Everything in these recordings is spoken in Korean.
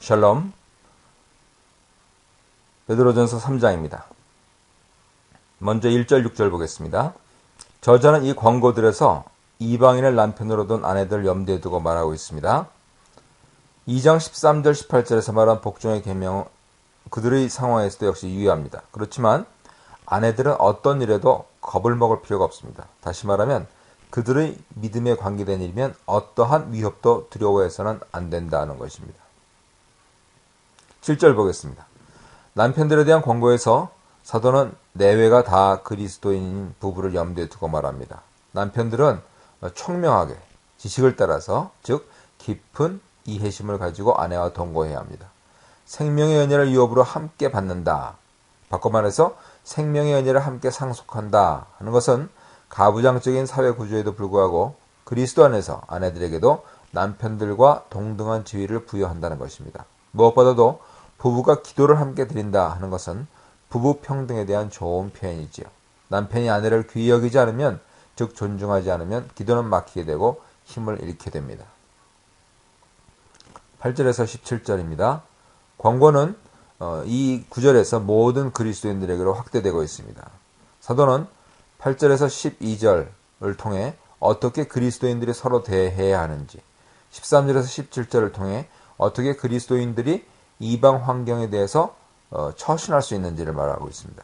샬롬 베드로전서 3장입니다. 먼저 1절 6절 보겠습니다. 저자는 이 광고들에서 이방인을 남편으로 둔 아내들 염두에 두고 말하고 있습니다. 2장 13절 18절에서 말한 복종의 계명 그들의 상황에서도 역시 유의합니다. 그렇지만 아내들은 어떤 일에도 겁을 먹을 필요가 없습니다. 다시 말하면 그들의 믿음에 관계된 일이면 어떠한 위협도 두려워해서는 안 된다는 것입니다. 7절 보겠습니다. 남편들에 대한 권고에서 사도는 내외가 다 그리스도인 부부를 염두에 두고 말합니다. 남편들은 총명하게 지식을 따라서 즉 깊은 이해심을 가지고 아내와 동거해야 합니다. 생명의 연애를 유업으로 함께 받는다. 바꿔 말해서 생명의 연애를 함께 상속한다 하는 것은 가부장적인 사회 구조에도 불구하고 그리스도 안에서 아내들에게도 남편들과 동등한 지위를 부여한다는 것입니다. 무엇보다도 부부가 기도를 함께 드린다 하는 것은 부부 평등에 대한 좋은 표현이지요. 남편이 아내를 귀히 여기지 않으면 즉 존중하지 않으면 기도는 막히게 되고 힘을 잃게 됩니다. 8절에서 17절입니다. 광고는 어, 이 구절에서 모든 그리스도인들에게로 확대되고 있습니다. 사도는 8절에서 12절을 통해 어떻게 그리스도인들이 서로 대해야 하는지, 13절에서 17절을 통해 어떻게 그리스도인들이 이방 환경에 대해서 어, 처신할 수 있는지를 말하고 있습니다.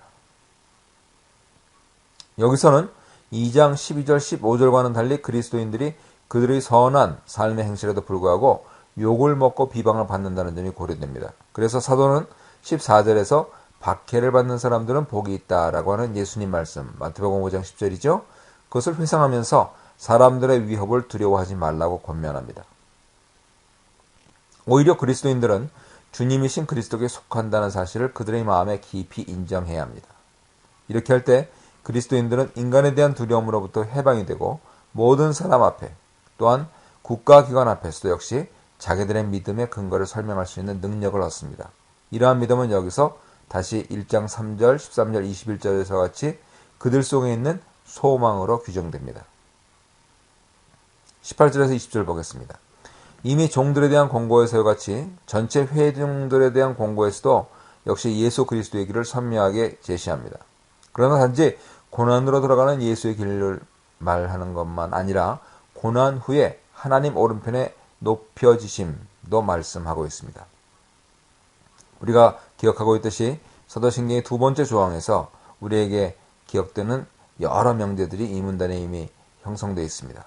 여기서는 2장 12절 15절과는 달리 그리스도인들이 그들의 선한 삶의 행실에도 불구하고 욕을 먹고 비방을 받는다는 점이 고려됩니다. 그래서 사도는 14절에서 박해를 받는 사람들은 복이 있다라고 하는 예수님 말씀 마태복음 5장 10절이죠. 그것을 회상하면서 사람들의 위협을 두려워하지 말라고 권면합니다. 오히려 그리스도인들은 주님이신 그리스도께 속한다는 사실을 그들의 마음에 깊이 인정해야 합니다. 이렇게 할 때 그리스도인들은 인간에 대한 두려움으로부터 해방이 되고 모든 사람 앞에 또한 국가기관 앞에서도 역시 자기들의 믿음의 근거를 설명할 수 있는 능력을 얻습니다. 이러한 믿음은 여기서 다시 1장 3절, 13절, 21절에서 같이 그들 속에 있는 소망으로 규정됩니다. 18절에서 20절 보겠습니다. 이미 종들에 대한 공고에서와 같이 전체 회중들에 대한 공고에서도 역시 예수 그리스도의 길을 선명하게 제시합니다. 그러나 단지 고난으로 들어가는 예수의 길을 말하는 것만 아니라 고난 후에 하나님 오른편에 높여지심도 말씀하고 있습니다. 우리가 기억하고 있듯이 사도신경의 두 번째 조항에서 우리에게 기억되는 여러 명제들이 이 문단에 이미 형성되어 있습니다.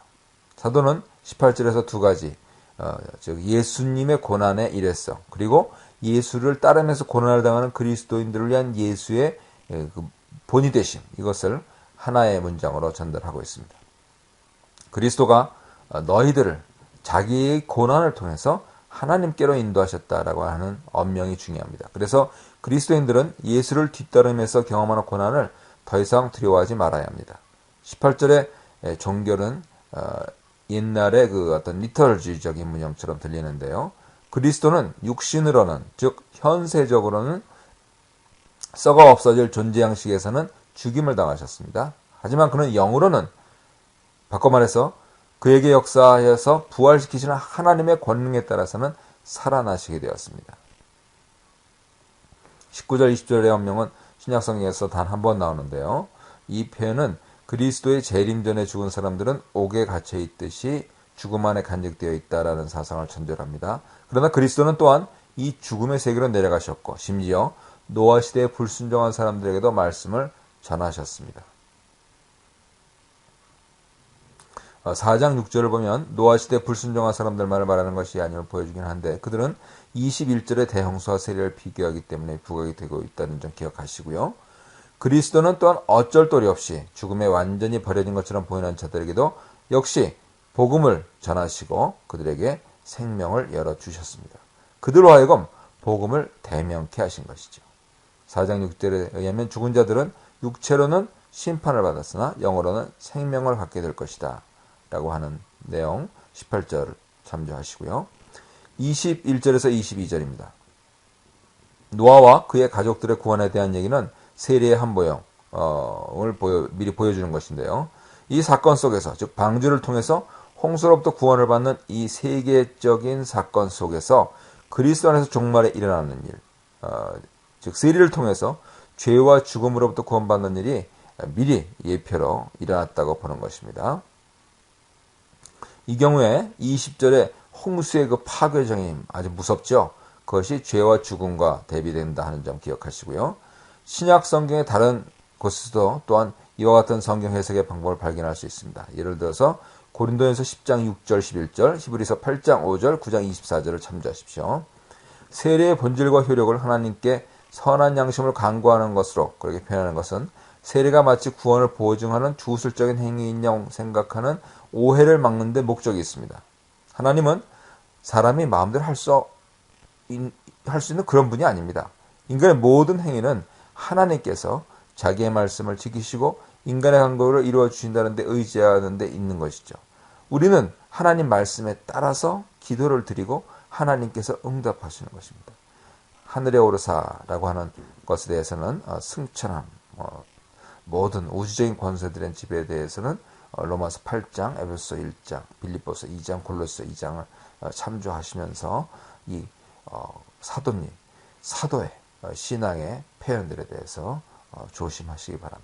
사도는 18절에서 두 가지, 어, 즉 예수님의 고난의 일회성, 그리고 예수를 따르면서 고난을 당하는 그리스도인들을 위한 예수의 그 본이 되심, 이것을 하나의 문장으로 전달하고 있습니다. 그리스도가 어, 너희들을 자기의 고난을 통해서 하나님께로 인도하셨다라고 하는 언명이 중요합니다. 그래서 그리스도인들은 예수를 뒤따르면서 경험하는 고난을 더 이상 두려워하지 말아야 합니다. 18절의 종결은 어, 옛날의 그 어떤 리터럴주의적인 문형처럼 들리는데요. 그리스도는 육신으로는 즉 현세적으로는 썩어 없어질 존재 양식에서는 죽임을 당하셨습니다. 하지만 그는 영으로는 바꿔 말해서 그에게 역사하여서 부활시키시는 하나님의 권능에 따라서는 살아나시게 되었습니다. 19절 20절의 언명은 신약성경에서 단 한 번 나오는데요. 이 표현은 그리스도의 재림 전에 죽은 사람들은 옥에 갇혀 있듯이 죽음 안에 간직되어 있다라는 사상을 전절합니다. 그러나 그리스도는 또한 이 죽음의 세계로 내려가셨고 심지어 노아 시대에 불순종한 사람들에게도 말씀을 전하셨습니다. 4장 어, 6절을 보면 노아 시대 불순종한 사람들만을 말하는 것이 아니을 보여주긴 한데 그들은 21절의 대형수와 세례를 비교하기 때문에 부각이 되고 있다는 점 기억하시고요. 그리스도는 또한 어쩔 도리 없이 죽음에 완전히 버려진 것처럼 보이는 자들에게도 역시 복음을 전하시고 그들에게 생명을 열어 주셨습니다. 그들로 하여금 복음을 대명케 하신 것이죠. 4장 6절에 의하면 죽은 자들은 육체로는 심판을 받았으나 영어로는 생명을 갖게 될 것이다. 라고 하는 내용 18절 참조하시고요. 21절에서 22절입니다. 노아와 그의 가족들의 구원에 대한 얘기는 세례의 한 모형을 보여, 미리 보여주는 것인데요. 이 사건 속에서, 즉, 방주를 통해서 홍수로부터 구원을 받는 이 세계적인 사건 속에서 그리스도 안에서 종말에 일어나는 일, 어, 즉 세리를 통해서 죄와 죽음으로부터 구원받는 일이 미리 예표로 일어났다고 보는 것입니다. 이 경우에 20절에 홍수의 그 파괴적인 힘 아주 무섭죠. 그것이 죄와 죽음과 대비된다 하는 점 기억하시고요. 신약 성경의 다른 곳에서도 또한 이와 같은 성경 해석의 방법을 발견할 수 있습니다. 예를 들어서 고린도전서 10장 6절 11절, 히브리서 8장 5절, 9장 24절을 참조하십시오. 세례의 본질과 효력을 하나님께 선한 양심을 강구하는 것으로 그렇게 표현하는 것은 세례가 마치 구원을 보증하는 주술적인 행위인 영 생각하는 오해를 막는 데 목적이 있습니다. 하나님은 사람이 마음대로 할 수, 할수 있는 그런 분이 아닙니다. 인간의 모든 행위는 하나님께서 자기의 말씀을 지키시고 인간의 간구를 이루어 주신다는 데 의지하는 데 있는 것이죠. 우리는 하나님 말씀에 따라서 기도를 드리고 하나님께서 응답하시는 것입니다. 하늘에 오르사라고 하는 것에 대해서는 어, 승천함, 어, 모든 우주적인 권세들의 집에 대해서는 어, 로마서 8장, 에베소 1장, 빌립보서 2장, 골로새 2장을 참조하시면서 이 사도님, 사도의 신앙의 표현들에 대해서 조심하시기 바랍니다.